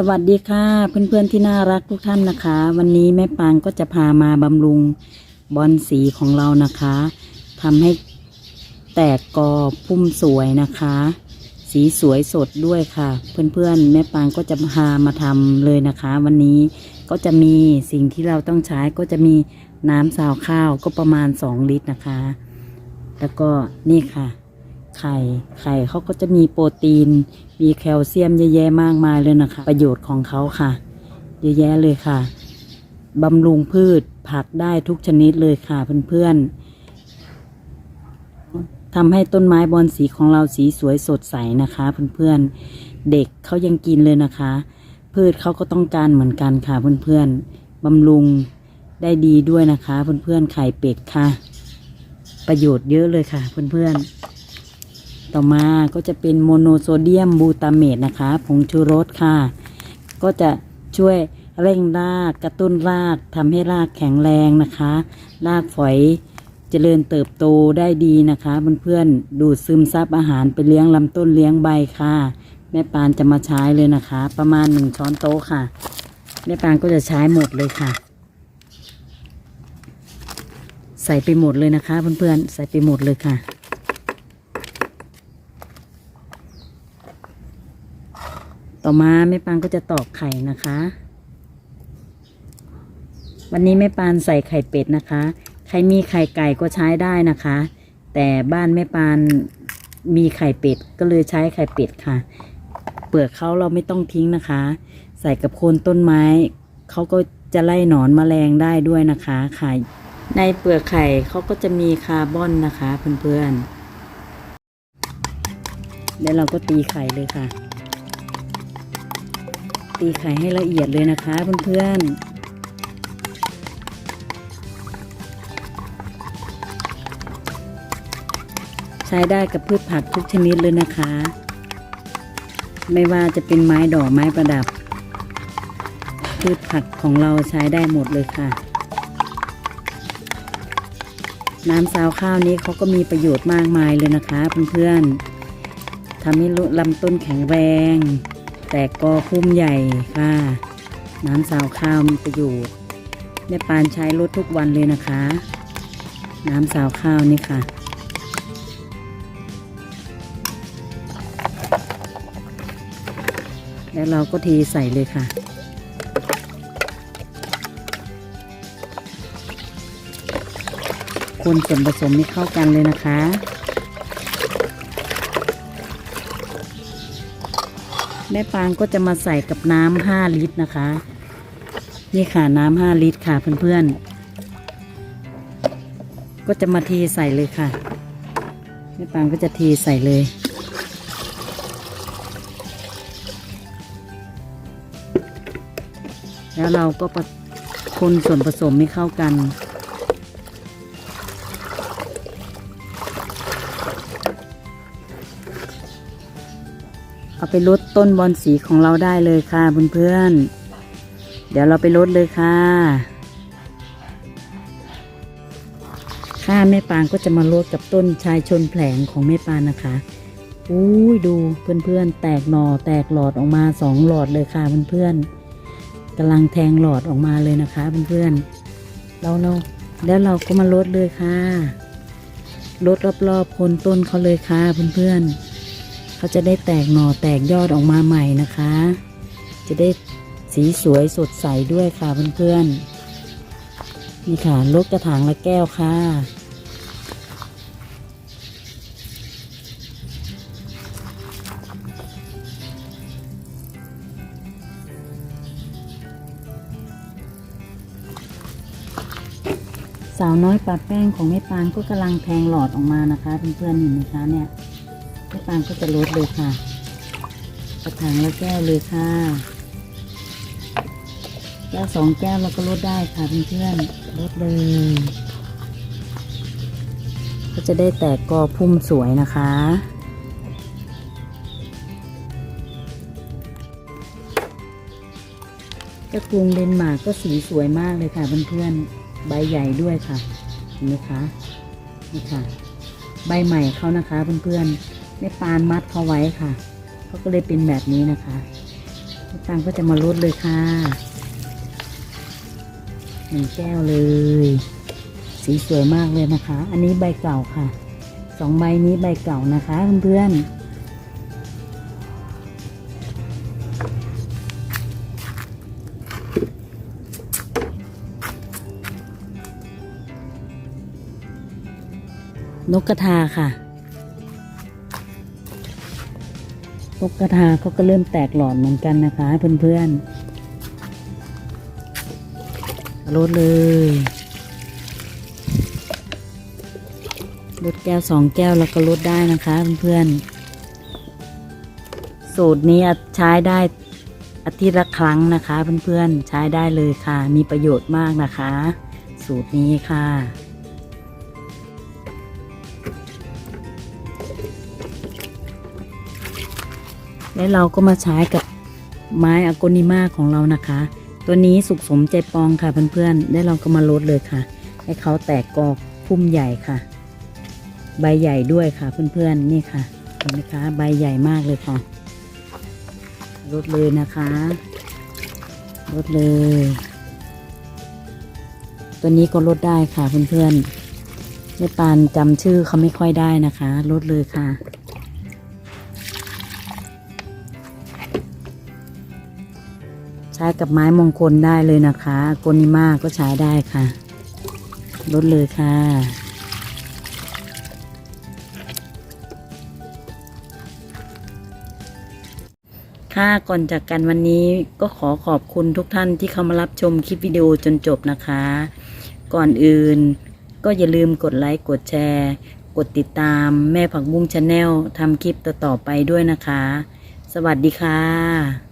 สวัสดีค่ะ เพื่อนๆที่น่ารักทุกท่านนะคะ วันนี้แม่ปางก็จะพามาบำรุงบอนสีของเรานะคะทำให้แตกกอพุ่มสวยนะคะ สีสวยสดด้วยค่ะ เพื่อนๆ แม่ปางก็จะพามาทำเลยนะคะ วันนี้ก็จะมีสิ่งที่เราต้องใช้ก็จะมีน้ำซาวข้าวก็ประมาณ 2 ลิตรนะคะ แล้วก็นี่ค่ะ ไข่ ไข่เขาก็จะมีโปรตีน มีแคลเซียมเยอะแยะมากมายเลยนะคะ ประโยชน์ของเขาค่ะ เยอะแยะเลยค่ะ บำรุงพืชผักได้ทุกชนิดเลยค่ะเพื่อนๆทำให้ต้นไม้บอนสีของเราสีสวยสดใสนะคะเพื่อนๆ เด็กเขายังกินเลยนะคะ พืชเขาก็ต้องการเหมือนกันค่ะเพื่อนๆ บำรุงได้ดีด้วยนะคะเพื่อนๆ ไข่เป็ดค่ะ ประโยชน์เยอะเลยค่ะเพื่อนๆ ต่อมาก็จะเป็นโมโนโซเดียมบูตาเมตนะคะผงชูรสค่ะ ก็จะช่วยเร่งรากกระตุ้นรากทำให้รากแข็งแรงนะคะ รากฝอยเจริญเติบโตได้ดีนะคะเพื่อนๆดูดซึมซับอาหารไปเลี้ยงลำต้นเลี้ยงใบค่ะ แม่ปานจะมาใช้เลยนะคะ ประมาณหนึ่งช้อนโต๊ะค่ะ แม่ปานก็จะใช้หมดเลยค่ะ ใส่ไปหมดเลยนะคะเพื่อนๆใส่ไปหมดเลยค่ะ ต่อมาแม่ปานก็จะตอกไข่นะคะ วันนี้แม่ปานใส่ไข่เป็ดนะคะ ใครมีไข่ไก่ก็ใช้ได้นะคะ แต่บ้านแม่ปานมีไข่เป็ดก็เลยใช้ไข่เป็ดค่ะ เปลือกเขาเราไม่ต้องทิ้งนะคะ ใส่กับโคนต้นไม้เขาก็จะไล่หนอนแมลงได้ด้วยนะคะไข่ในเปลือกไข่เขาก็จะมีคาร์บอนนะคะเพื่อนๆ แล้วเราก็ตีไข่เลยค่ะ ตีไข่ให้ละเอียดเลยนะคะเพื่อนๆใช้ได้กับพืชผักทุกชนิดเลยนะคะ ไม่ว่าจะเป็นไม้ดอกไม้ประดับ พืชผักของเราใช้ได้หมดเลยค่ะ น้ำซาวข้าวนี้เขาก็มีประโยชน์มากมายเลยนะคะเพื่อนๆทำให้ลำต้นแข็งแรง แตกกอพุ่มใหญ่ค่ะ น้ำซาวข้าวมีประโยชน์แม่ปานใช้รถทุกวันเลยนะคะ น้ำซาวข้าวนี่ค่ะแล้วเราก็เทใส่เลยค่ะ คนส่วนผสมให้เข้ากันเลยนะคะ แม่ปางก็จะมาใส่กับน้ำห้าลิตรนะคะ นี่ค่ะน้ำห้าลิตรค่ะเพื่อนๆ ก็จะมาเทใส่เลยค่ะ แม่ปางก็จะเทใส่เลยแล้วเราก็ประคนส่วนผสมให้เข้ากัน เอาไปลดต้นบอนสีของเราได้เลยค่ะเพื่อนๆ เดี๋ยวเราไปลดเลยค่ะ ค่าแม่ปางก็จะมาลดกับต้นชายชนแผลงของแม่ปานนะคะอุ้ยดูเพื่อนๆ แตกหน่อแตกหลอดออกมาสองหลอดเลยค่ะเพื่อนๆกำลังแทงหลอดออกมาเลยนะคะเพื่อนๆเราเราแล้วเราก็มาลดเลยค่ะลดรอบๆโคนต้นเขาเลยค่ะเพื่อนๆ เขาจะได้แตกหน่อแตกยอดออกมาใหม่นะคะ จะได้สีสวยสดใสด้วยค่ะเพื่อนๆนี่ค่ะลดกระถางละแก้วค่ะสาวน้อยปาแป้งของแม่ปางก็กำลังแทงหลอดออกมานะคะเพื่อนๆเห็นไหมคะเนี่ย แม่ปางก็จะลดเลยค่ะกระถางละแก้วเลยค่ะแก้วสองแก้วเราก็ลดได้ค่ะเพื่อนๆลดเลยก็จะได้แตกกอพุ่มสวยนะคะกระกรุงเดนมาร์กก็สีสวยมากเลยค่ะเพื่อนๆ ใบใหญ่ด้วยค่ะเห็นไหมคะ นี่ค่ะ ใบใหม่เขานะคะเพื่อนๆ แม่ปานมัดเขาไว้ค่ะเขาก็เลยเป็นแบบนี้นะคะตังก็จะมาลดเลยค่ะหนึ่งแก้วเลย สีสวยมากเลยนะคะ อันนี้ใบเก่าค่ะสองใบนี้ใบเก่านะคะเพื่อนนกกระทาค่ะ นกกระทาเขาก็เริ่มแตกหลอดเหมือนกันนะคะเพื่อนๆลดเลยลดแก้วสองแก้วแล้วก็ลดได้นะคะเพื่อนๆ สูตรนี้ใช้ได้อาทิตย์ละครั้งนะคะเพื่อนๆ ใช้ได้เลยค่ะ มีประโยชน์มากนะคะ สูตรนี้ค่ะ และเราก็มาใช้กับไม้อโกนิมาของเรานะคะ ตัวนี้สุกสมใจปองค่ะเพื่อนๆได้เราก็มาลดเลยค่ะ ให้เขาแตกกอพุ่มใหญ่ค่ะ ใบใหญ่ด้วยค่ะเพื่อนๆนี่ค่ะเห็นไหมคะใบใหญ่มากเลยค่ะลดเลยนะคะลดเลย ตัวนี้ก็ลดได้ค่ะเพื่อนๆแม่ปานจำชื่อเขาไม่ค่อยได้นะคะลดเลยค่ะ ใช้กับไม้มงคลได้เลยนะคะโกนิมาก็ใช้ได้ค่ะลดเลยค่ะ ค่ะก่อนจากกันวันนี้ก็ขอขอบคุณทุกท่านที่เข้ามารับชมคลิปวิดีโอจนจบนะคะ ก่อนอื่นก็อย่าลืมกดไลค์กดแชร์ กดติดตามแม่ผักบุ้งชาแนลทำคลิปต่อๆไปด้วยนะคะ สวัสดีค่ะ